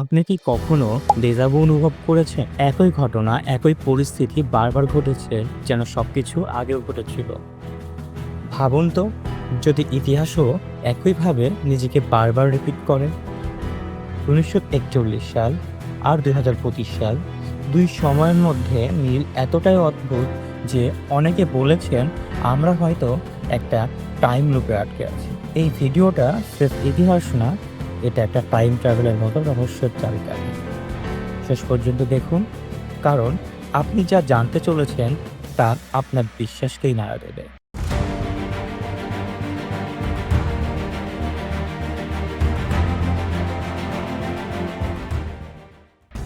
আপনি কি কখনো ডেজাভু অনুভব করেছেন? একই ঘটনা, একই পরিস্থিতি বারবার ঘটেছে, যেন সবকিছু আগেও ঘটেছিল। ভাবুন তো, যদি ইতিহাসও একইভাবে নিজেকে বারবার রিপিট করে। উনিশশো একচল্লিশ সাল আর দুই হাজার পঁচিশ সাল দুই সময়ের মধ্যে মিল এতটাই অদ্ভুত যে অনেকে বলেছেন, আমরা হয়তো একটা টাইম লুপে আটকে আছি। এই ভিডিওটা সির্ফ ইতিহাস না এটা একটা টাইম ট্রাভেলের মতো রহস্যের চাবিকাঠি শেষ পর্যন্ত দেখুন, কারণ আপনি যা জানতে চলেছেন, তা আপনার বিশ্বাসকেই নাড়া দেবে।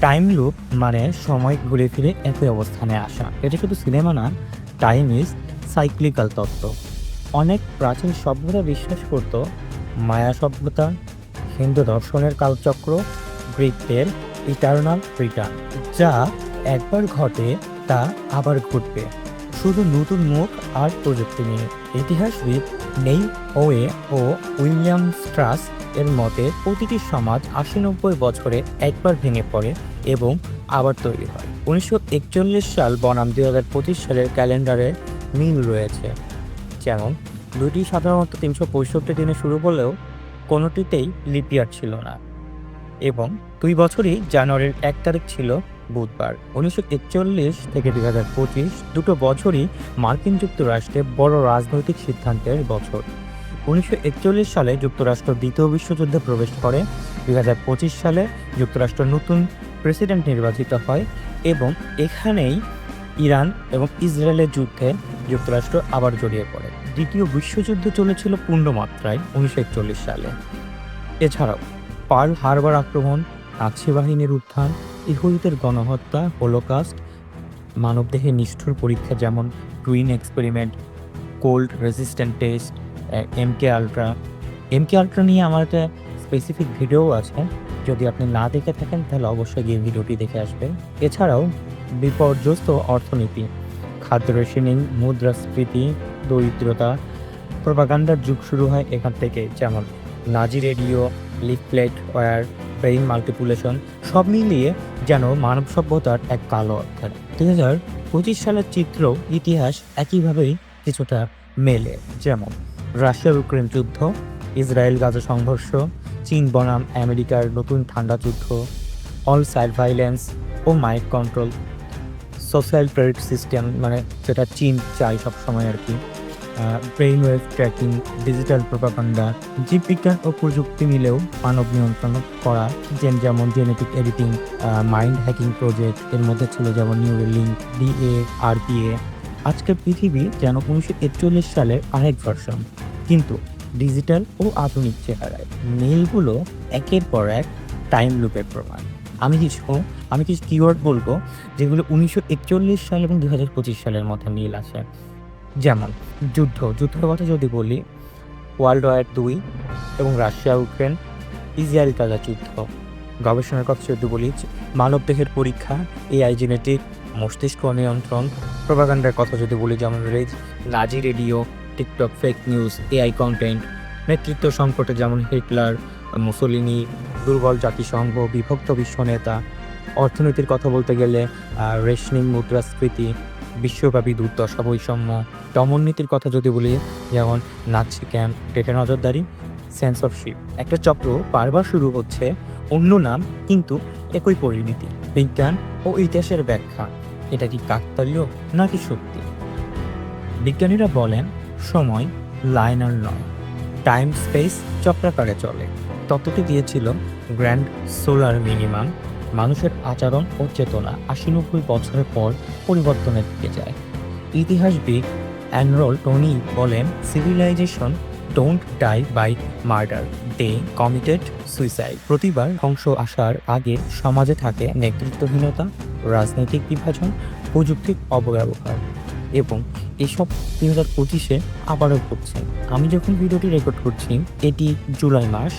টাইম লুপ মানে সময় ঘুরে ফিরে একই অবস্থানে আসা। এটা শুধু সিনেমা না টাইম ইজ সাইক্লিক্যাল তত্ত্ব। অনেক প্রাচীন সভ্যতা বিশ্বাস করত, মায়া সভ্যতা হিন্দু দর্শনের কালচক্র গ্রিকদের ইটার্নাল রিটার্ন, যা একবার ঘটে তা আবার ঘটবে। শুধু নতুন মুখ আর প্রযুক্তি নিয়ে ইতিহাসবিদ নেই ওয়ে ও উইলিয়াম স্ট্রাস এর মতে, প্রতিটি সমাজ আশি নব্বই বছরে একবার ভেঙে পড়ে এবং আবার তৈরি হয়। উনিশশো একচল্লিশ সাল বনাম দুই হাজার পঁচিশ সালের ক্যালেন্ডারে মিল রয়েছে। যেমন দুটি সাধারণত তিনশো পঁয়ষট্টি দিনে শুরু হলেও কোনোটিতেই লিপিয়ার ছিল না। এবং দুই বছরই জানুয়ারির এক তারিখ ছিল বুধবার। উনিশশো একচল্লিশ থেকে দুই হাজার পঁচিশ দুটো বছরই মার্কিন যুক্তরাষ্ট্রে বড় রাজনৈতিক সিদ্ধান্তের বছর। উনিশশো একচল্লিশ সালে যুক্তরাষ্ট্র দ্বিতীয় বিশ্বযুদ্ধে প্রবেশ করে। দুই হাজার পঁচিশ সালে যুক্তরাষ্ট্র নতুন প্রেসিডেন্ট নির্বাচিত হয় এবং এখানেই ইরান এবং ইসরায়েলের যুদ্ধে যুক্তরাষ্ট্র আবার জড়িয়ে পড়ে। দ্বিতীয় বিশ্বযুদ্ধ চলেছিল পূর্ণমাত্রায় উনিশশো একচল্লিশ সালে। এছাড়াও পার্ল হারবার আক্রমণ, নাৎসি বাহিনীর উত্থান, ইহুদিদের গণহত্যা, হোলোকাস্ট, মানবদেহে নিষ্ঠুর পরীক্ষা যেমন twin experiment, cold resistant test MK ultra. MK ultra নিয়ে আমার একটা স্পেসিফিক ভিডিও আছে। যদি আপনি না দেখে থাকেন, তাহলে অবশ্যই গিয়ে ভিডিওটি দেখে আসবেন। এছাড়াও বিপর্যস্ত অর্থনীতি, খাদ্য রেশনিং, মুদ্রাস্ফীতি দরিদ্রতা, প্রপাগান্ডার যুগ শুরু হয় এখান থেকে, যেমন Nazi radio, leaflet war brain manipulation, সব মিলিয়ে যেন মানব সভ্যতার এক কালো অধ্যায়। দুই হাজার পঁচিশ সালের চিত্র, ইতিহাস একইভাবেই কিছুটা মেলে, যেমন রাশিয়া ইউক্রেন যুদ্ধ ইসরায়েল গাজা সংঘর্ষ, চীন বনাম আমেরিকার নতুন ঠান্ডা যুদ্ধ, অল সাইড ভাইলেন্স ও mind control. Social credit system মানে যেটা চীন চাই সবসময় আর কি। Brain wave tracking digital propaganda জীববিজ্ঞান ও প্রযুক্তি মিলেও মানব নিয়ন্ত্রণ করা যেমন genetic editing mind hacking project এর মধ্যে ছিল যেমন নিউ নিউরেলিং ডিএ আরপিএ আজকের পৃথিবী যেন উনিশশো একচল্লিশ সালের আরেক ভার্সন কিন্তু ডিজিটাল ও আধুনিক চেহারায়। মিলগুলো একের পর এক টাইম লুপের প্রমাণ। আমি কিছু আমি কিছু কিওয়ার্ড বলব, যেগুলো উনিশশো একচল্লিশ সাল এবং দু হাজার পঁচিশ সালের মধ্যে মিল আছে। যেমন, যুদ্ধ। যুদ্ধের কথা যদি বলি ওয়ার্ল্ড ওয়ার দুই এবং রাশিয়া ইউক্রেন ইসরায়েল কাজা যুদ্ধ। গবেষণার কথা যদি বলি, মানবদেহের পরীক্ষা এআই জেনেটিক মস্তিষ্ক নিয়ন্ত্রণ প্রপাগান্ডার কথা যদি বলি, যেমন raise Nazi radio TikTok fake news AI content নেতৃত্ব সংকটে যেমন হিটলার মুসলিনি দুর্বল জাতিসংঘ, বিভক্ত বিশ্ব নেতা। অর্থনীতির কথা বলতে গেলে রেশনিং, মুদ্রাস্ফীতি বিশ্বব্যাপী দুর্দশা বৈষম্য। দমননীতির কথা যদি বলি, যেমন নাচি ক্যাম্প ডেটা নজরদারি সেন্সরশিপ একটা চক্র বারবার শুরু হচ্ছে, অন্য নাম কিন্তু একই পরিণতি, বিজ্ঞান ও ইতিহাসের ব্যাখ্যা। এটা কি কাকতালীয় নাকি সত্যি? বিজ্ঞানীরা বলেন, সময় লাইনার নয়, টাইম স্পেস চক্রাকারে চলে। তত্ত্বটি দিয়েছিল গ্র্যান্ড সোলার মিনিমাম। মানুষের আচরণ ও চেতনা আশি নব্বই বছরের পর পরিবর্তনের দিকে যায়। ইতিহাসবিদ অ্যানরোল টনি বলেন, civilisation don't die by murder, they committed suicide. প্রতিবার ধ্বংস আসার আগে সমাজে থাকে নেতৃত্বহীনতা, রাজনৈতিক বিভাজন, প্রযুক্তির অপব্যবহার এবং এসব দুই হাজার পঁচিশে আবারও ঘটছে। আমি যখন ভিডিওটি রেকর্ড করছি, এটি জুলাই মাস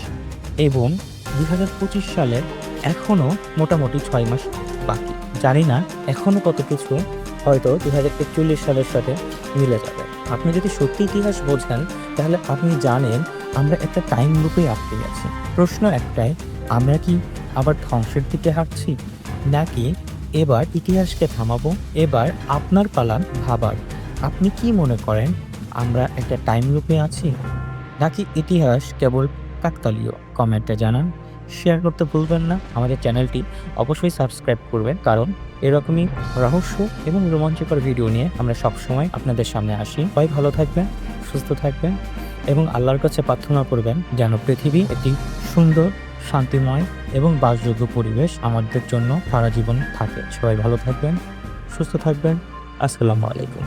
এবং দুই হাজার পঁচিশ সালের এখনও মোটামুটি ছয় মাস বাকি। জানি না এখনও কত কিছু হয়তো দু হাজার একচল্লিশ সালের সাথে মিলে যাবে। আপনি যদি সত্যি ইতিহাস বোঝেন, তাহলে আপনি জানেন আমরা একটা টাইম লুপে আটকে গেছি। প্রশ্ন একটাই, আমরা কি আবার ধ্বংসের দিকে হাঁটছি? নাকি এবার ইতিহাসকে থামাবো? এবার আপনার পালান ভাবার। আপনি কি মনে করেন, আমরা একটা টাইম লুপে আছি? নাকি ইতিহাস কেবল কাকতালীয়? কমেন্টে জানান। শেয়ার করতে ভুলবেন না। আমাদের চ্যানেলটি অবশ্যই সাবস্ক্রাইব করবেন, কারণ এরকমই রহস্য এবং রোমাঞ্চকর ভিডিও নিয়ে আমরা সবসময় আপনাদের সামনে আসি। সবাই ভালো থাকবেন, সুস্থ থাকবেন এবং আল্লাহর কাছে প্রার্থনা করবেন যেন পৃথিবী একটি সুন্দর, শান্তিময় এবং বাসযোগ্য পরিবেশ আমাদের জন্য সারা জীবন থাকে। সবাই ভালো থাকবেন, সুস্থ থাকবেন। আসসালামু আলাইকুম।